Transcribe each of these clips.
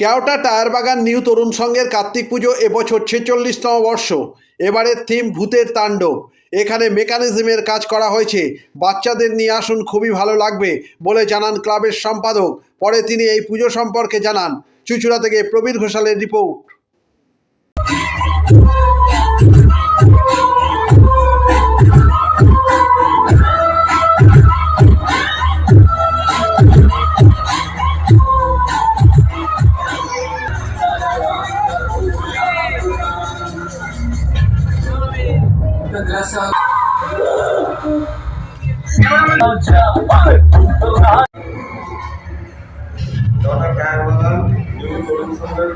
Keota tyre বাগান new তরুণ সংঘের কার্তিক পুজো এবছর ছেচল্লিশতম বর্ষ। এবারের থিম ভূতের তাণ্ডব। এখানে মেকানিজমের কাজ করা হয়েছে। বাচ্চাদের নিয়ে আসুন, খুবই ভালো লাগবে বলে জানান ক্লাবের সম্পাদক। পরে তিনি এই পুজো সম্পর্কে জানান। চুচুড়া থেকে প্রবীর ঘোষালের রিপোর্ট।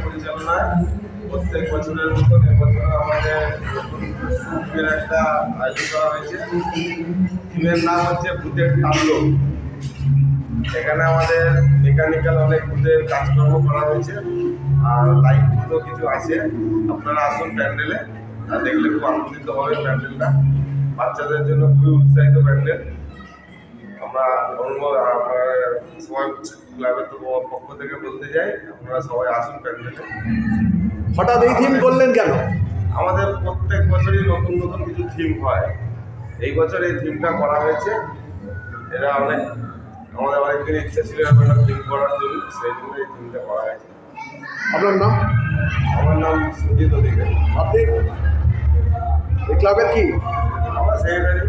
পরিচালনায় প্রত্যেক বছরের মতন এবছর আমাদের একটা আয়োজন করা হয়েছে থিমের নাম হচ্ছে ভূতের তাণ্ডব এখানে আমাদের মেকানিক্যাল অনেক ভূতের কাজকর্ম করা হয়েছে আর লাইট তো কিছু আছে আপনারা আসুন প্যান্ডেলে দেখলে খুব আনন্দিত হবে প্যান্ডেলটা। বাচ্চাদের জন্য খুবই উৎসাহিত প্যান্ডেল। আমরা সবাই ক্লাবের তো পক্ষ থেকে বলতে যাই আপনারা সবাই আসুন প্যান্ডেলে। হঠাৎ এই থিম করলেন কেন? আমাদের প্রত্যেক বছরই নতুন নতুন কিছু থিম হয়। এই বছর এই থিমটা করা হয়েছে। এরা অনেক আমাদের অনেকদিন ইচ্ছা ছিল থিম করার জন্য সেই জন্য এই থিমটা করা হয়েছে। আপনার নাম? আমার নাম সুজিত অধিকারী আপনি? এই ক্লাবের কি? আমার সেক্রেটারি